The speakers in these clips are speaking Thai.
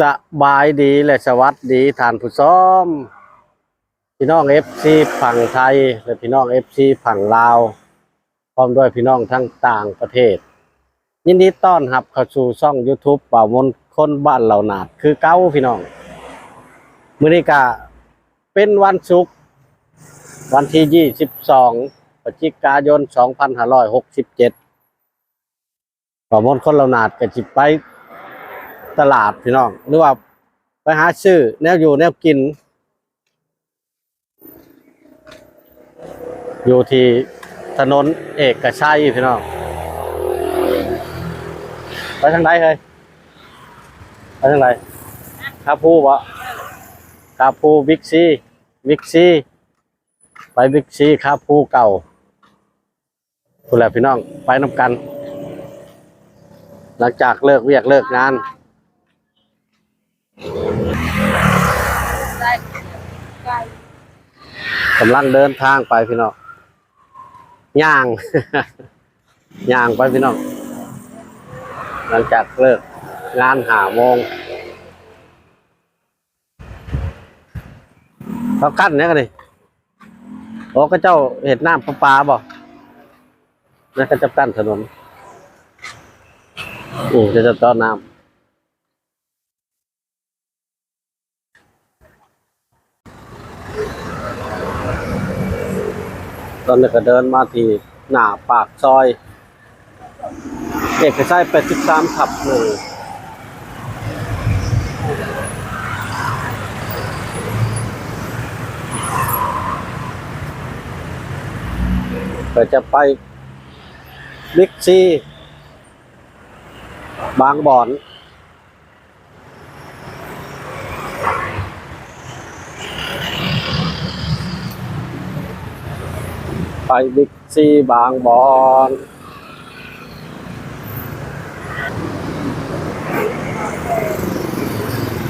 สบายดีและสวัสดีท่านผู้ชมพี่น้องเอฟซีฝั่งไทย และพี่น้องเอฟซีฝั่งลาว พร้อมด้วยพี่น้องทั้งต่างประเทศ ยินดีต้อนรับเข้าสู่ช่อง YouTube ป่าวมนคนบ้านเหล่านาด คือเก้าพี่น้องมือนี้ก็เป็นวันศุกร์วันที่ 22พฤศจิกายน 2567ป่าวมนคนเหล่านาดก็สิไป ตลาดพี่น้อง หรือว่าไปหาซื้อแนวอยู่แนวกิน อยู่ที่ถนนเอกชัยพี่น้อง ไปทางไหนเลยไปทางไหนคาพูวะคาพูบิ๊กซีบิ๊กซีไปบิ๊กซีคาพูเก่าคุณแหละพี่น้องไปน้ำกัน หลังจากเลิกเวียกเลิกงาน กำลังเดินทางไปพี่น้องย่าง ย่างไปพี่น้องหลังจากเลิกงานหาโมงเขากั้นเนี่ยกันนี่โอ้ก็เจ้าเห็ดน้ำประปาบ่นั่นก็จะกั้นถนนอือจะจะต้อนน้ำ ตอนนี้ก็เดินมาที่หน้าปากซอย เอกชัย83ทับหนึ่งก็จะไปบิ๊กซีบางบ่อน บิ๊กซีบางบอน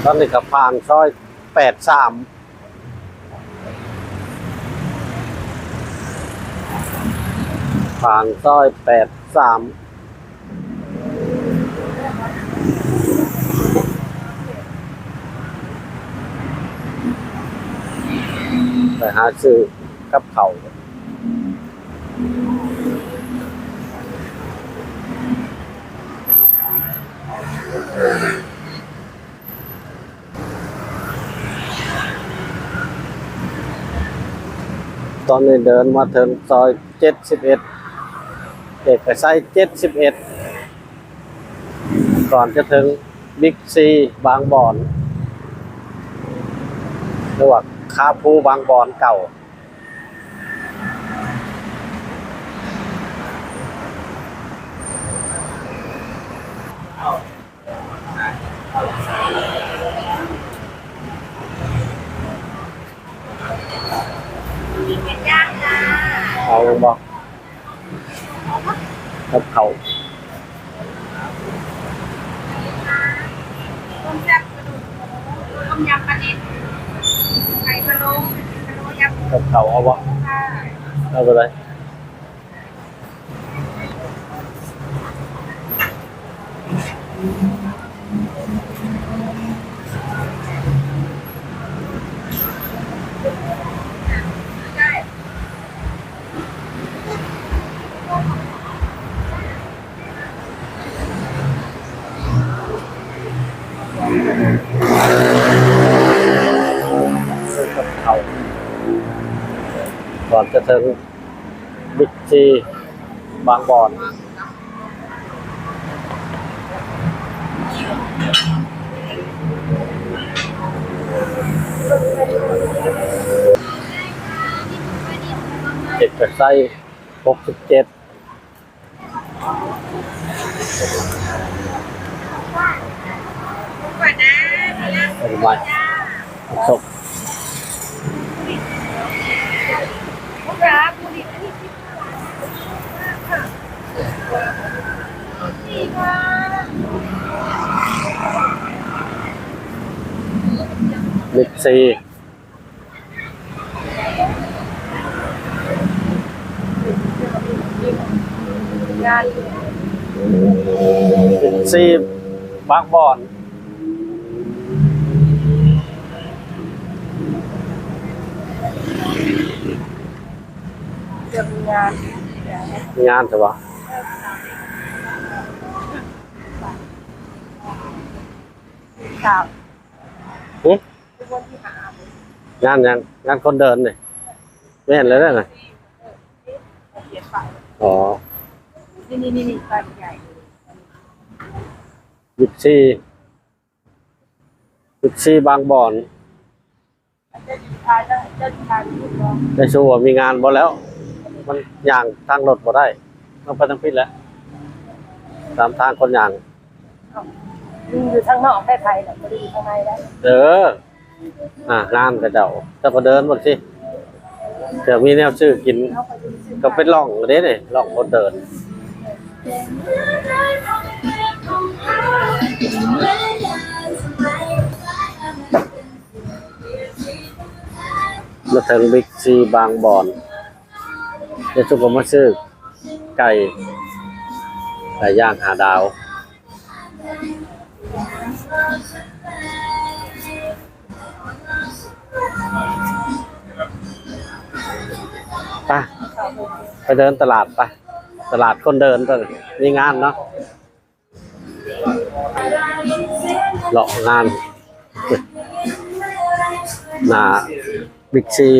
ตอนนี้กับผ่านซอยแปดสามผ่านซอยแปดสามไปหาซื้อกับเขา ตอนนี้เดินมาถึงซอยเจ็ดสิบเอ็ดเอกไซเจ็ดสิบเอ็ดก่อนจะถึงบิ๊กซีบางบอนหรือว่าคาพูบางบอนเก่า กินเป็นย่างจ้า เอาบอกกับเขาต้มแซ่บกระดูกต้มยำปลาดิบไข่พะโล้พะโล้ยำกับเขาเอาวะค่ะเอาไปเลยได้ เขาก่อนจะถึงบิ๊กซีบางบอนเจ็ดกระไส้หกสิบเจ็ด ก่อนนะย่าง เป็นไงจ้าศพพวกเราผู้ดิบอันนี้คิดค่ะนี่ค่ะบิ๊กซีงานบิ๊กซีบางบอน ง จะมี งานมีงานใช่ปะสาวหึทุกคนที่หางานยังงานคนเดินนี่ไม่เห็นเลยนะเขียนไปอ๋อ นี่นี่นี่นี่ไปใหญ่บิ๊กซีบิ๊กซีบางบ่อนเจ้าชายได้เจ้าชายลูกน้องได้ชูว่ามีงานบ่แล้ว มันย่างทางรถบ่ได้ต้องไปทางพิษแล้วตามทางคนย่างยิงอยู่ข้างนอกได้ไทยแหละไม่ได้อยู่ข้างในได้เอออ่างานกระเจ้าเจ้าก็เดินบ้างสิเดี๋ยวมีแนวชื่อกิน เขาไปดูสิก็เป็นร่องเด้นี่ร่องคนเดิน มาถึงบิ๊กซีบางบอน เดี๋ยวจุกก็มาซื้อไก่ไก่ย่างหาดาวไปไปเดินตลาดไปตลาดคนเดินตอนมีงานเนาะเลาะงานหนาบิ๊กซี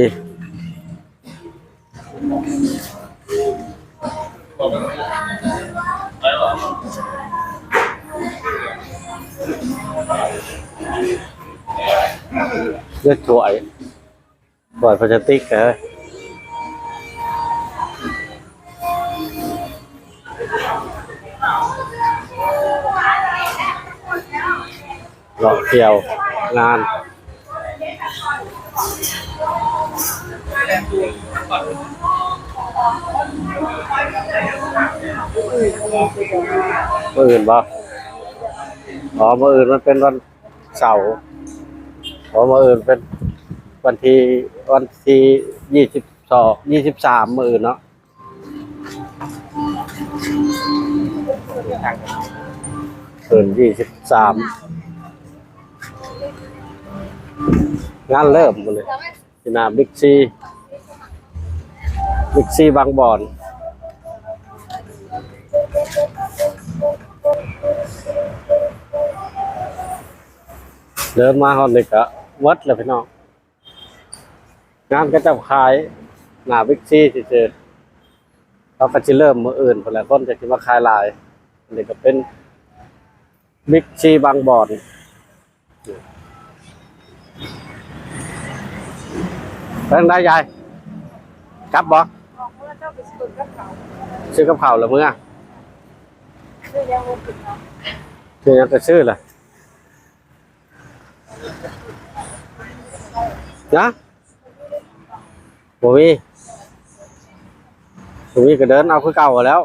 เลือกถ้วยถ้วยพลาสติกเหรอเลาะเที่ยวงานมื่ออื่นบ่อ๋อมื่ออื่นมันเป็นวันเสาร์ อ๋อมื่ออื่นเป็นวันที่วันที่ยี่สิบสองยี่สิบสามมืออื่นเนาะคืนยี่สิบสามงานเริ่มหมดเลยที่นาบิ๊กซีบิ๊กซีบางบอนเดินมาหอดนี่ก็ วัดเลยพี่น้องงานก็จะขายหนาบิ๊กซีเจอเขาก็จะเริ่มมืออื่นคนละคนจะคิดว่าขายหลายอันนี้ก็เป็นบิ๊กซีบางบอนไปทางใดยายกลับบ่ออกเมื่อเจ้าไปสุดกับเขาซื้อกับข้าวแล้วมึงอะคือยังไม่ถึงเนาะซื้อหยังก็ซื้อ ล่ะนะบ่มีบ่มีก็เดินเอาคือเก่าแล้ว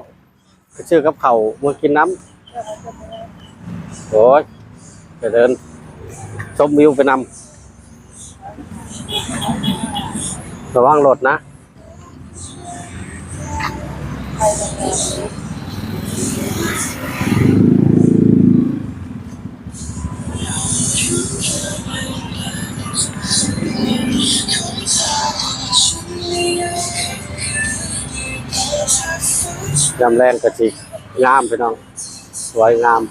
ก็ซื้อกับเขาวมากินน้ำโอ้ยก็เดินชมวิวไปนำระวังรถนะ ยำแรงกะจิงามพี่น้อง สวยงาม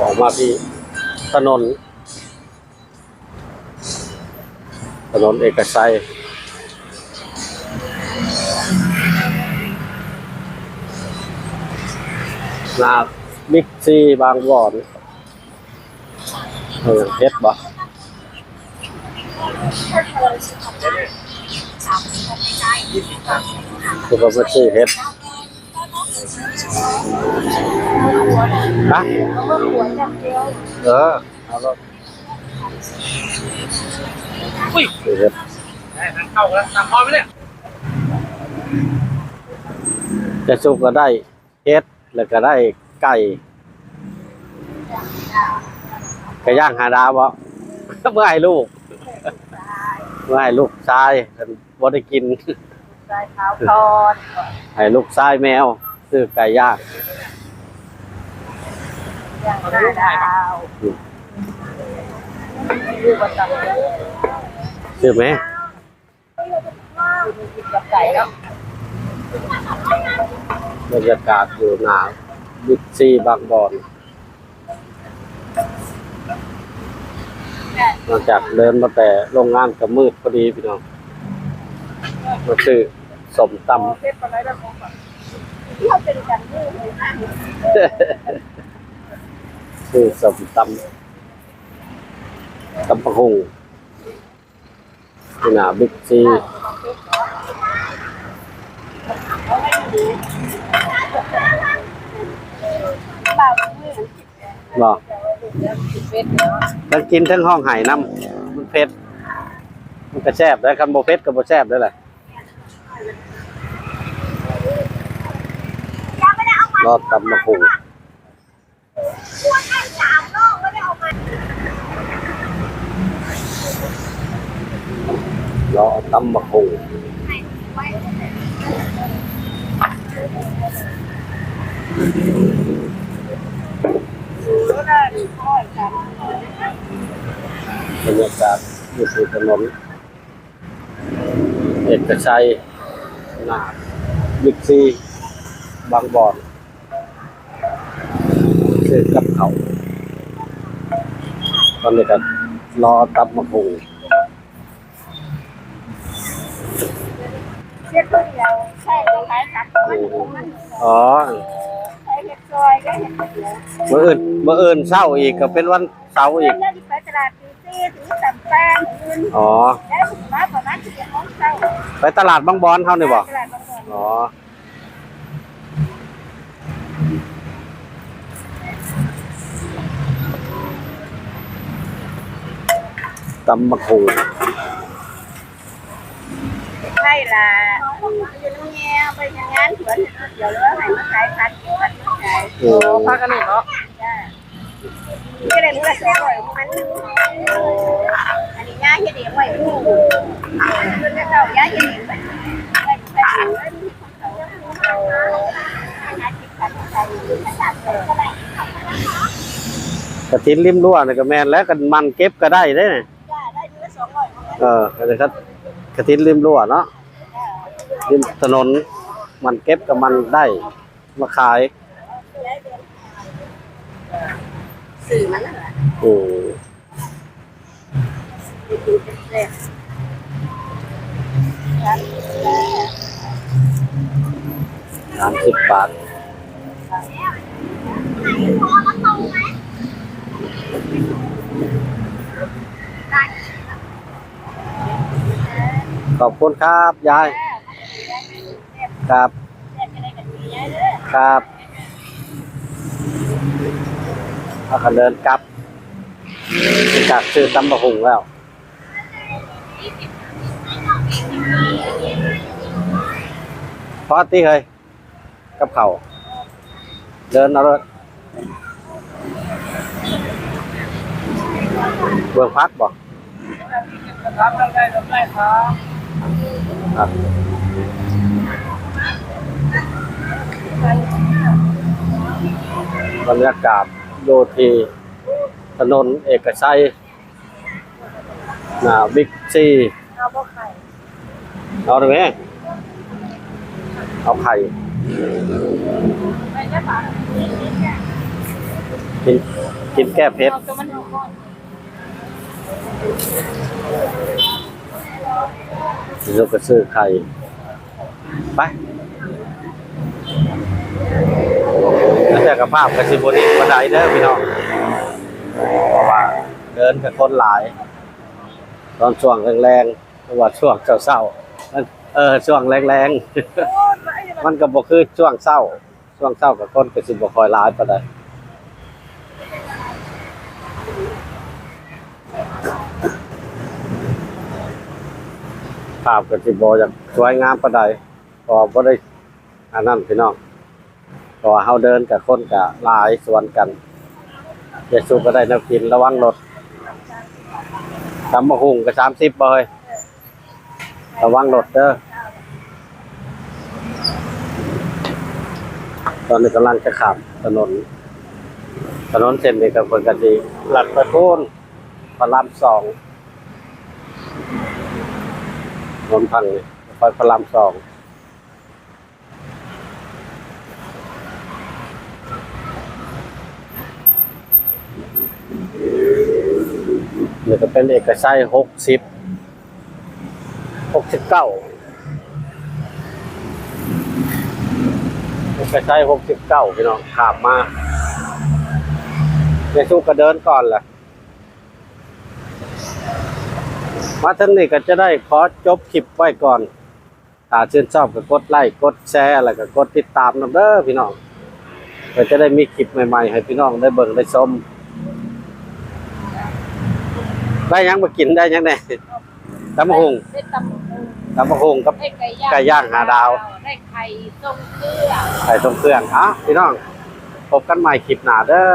ออกมาที่ถนน ถนนเอกชัยนาบิ๊กซีบางบ่อนเออเฮ็ดบ่ คือผมมาซื้อเฮ็ดฮะเอาเมื่อหัวอย่างเดียวเออเอาแล้วอุ้ยซื้อเฮ็ดเข้าแล้วตามพร้อมไหมเนี่ยจะสุกก็ได้เฮ็ดแล้วก็ได้ไก่ไก่ย่างหาดาวบ่เมื่อให้ลูก เมื่อให้ลูกชายเพิ่นบ่ได้กิน สายขาวทอนให้ลูกชายแมว ซื้อไก่ย่างอย่างหน้าดาวดูประจซื้อไหมำกินกับไก่แล้วบรรยากาศอยู่หนาบิ๊กซีบางบอน หลังจากเดินมาแต่โรงงานกับมืดพอดีพี่น้องมาซื้อสมตเทปอะไรแล้วของแบบที่เขาเป็นกันนี่เลยนะำซื้อสมตำตำปะคงที่หนาบิ๊กซีเปล่ามือ บอกเป็นเนาะทั้งกินทั้งห้องไห้น้ำมันเผ็ดมันกระแซบได้วคันโบเผ็ดกับโบแซบได้แหละรอดตำมะพุงควรให้สามรอบไม่ได้เอามารอตำมะพุง ไว้ ก็ได้ค่อยกัน บรรยากาศอยู่สู่ถนนเอกชัยหนาบิ๊กซีบางบอนซื้อกับเขาวตอนนี้ก็รอตำมะพุงเช็ดตัวเดียวใช่ก็ขายกันมันมันอ๋อใช้เห็ดซอยก็เห็ดเดียวเมื่ออื่นเมื่ออื่นเศร้าอีกก็เป็นวันเสาร์อีกแล้วที่ไปตลาด ตีซี่ถึงสามแปงคืนอ๋อ แล้วถึงมาประมาณสิบเอ็ดโมงเช้าไปตลาดบางบอนเขานี่บอกตลาดบางบ่อนอ๋อตำมะคูใช่ล่ะอยู่ตรงนี้ไปทำงานสวนเดี๋ยวแล้วให้มาขายพันพันขายโอ้พักกันหนึ่งเนาะ จ้าก็ได้รู้ละแซ่บเลยมันอันนี้ย่าเฮ็ดเองไว้ผู้มันจะเข้าย่าเฮ็ดเองไว้ไปไปอยู่แล้วมีของเขาหาจิตขัดใจขัดใจก็ได้กระถินริมรั้วนี่ก็แม่นแล้วกันมันเก็บก็ได้ได้เนี่ยจ้าได้อยู่ละสองร้อยเออก็เลยครับกระถินริมรั้วเนาะริมถนนมันเก็บกับมันได้มาขาย สื่อมันนั่นแหละโอ้เล็กสามสิบบาทขอบคุณครับ ยาย ครับ ครับ พากันเดินกลับจากซื้อตำบะหุงแล้วพอตีเฮยกับเขาเดินเอารถเบืองพักบอกครับได้ได้ได้ครับครับบรรยากาศ โยทีถนนเอกชัยหน้าบิ๊กซีเอาพวกไข่เอาได้ไหมเอาไข่กินกินแก้เผ็ดเอาตัวเอาก่อนเราก็ซื้อไข่ไป แล้วแต่กับภาพกสิบนี้บันไดเด้อพี่น้องเพราะว่าเดินกับคนหลาย ตอนช่วงแรงๆเพราะว่าช่วงเศร้าๆมันเออช่วงแรงๆ มันก็บ่คือช่วงเศร้า ช่วงเศร้ากับคนก็สิบ่คอยหลายปานใดภาพก็สิบ่อยากสวยงามปานใดพอบ่ได้อันนั้นพี่น้อง เพราะว่าเฮาเดินกับคนก็หลายสวนกันเยซูก็ได้แนวกินระวังรถตำมะฮุ่งก็30บ่เฮ้ยระวังรถเด้อตอนนี้กำลังจะขับถนน ถนนเส้นนี้กับคนกันดีหลักประโคนพระรามสองนนพังนี่ซอยพระรามสอง นี่ก็เป็นเอกชัยหกสิบหกสิบเก้าเอกชัยหกสิบเก้าพี่น้องขับมาในสู้ก็เดินก่อนแหละมาทั้งนี้ก็จะได้ขอจบคลิปไว้ก่อนถ้าชื่นชอบก็กดไลค์กดแชร์แล้วก็กดติดตามนํเด้อพี่น้องเพื่อจะได้มีคลิปใหม่ๆ ให้พี่น้องได้เบิ่งได้ชม ได้หยังมากินได้หยังแน่ตำบักหุงได้ตำบักหุ่งตำบักหุงกับได้ไก่ย่างไก่ย่างหาดาว ได้ไข่ต้มเกลือใส่ตรงเครื่องอะพี่น้องพบกันใหม่คลิปหน้าเด้อ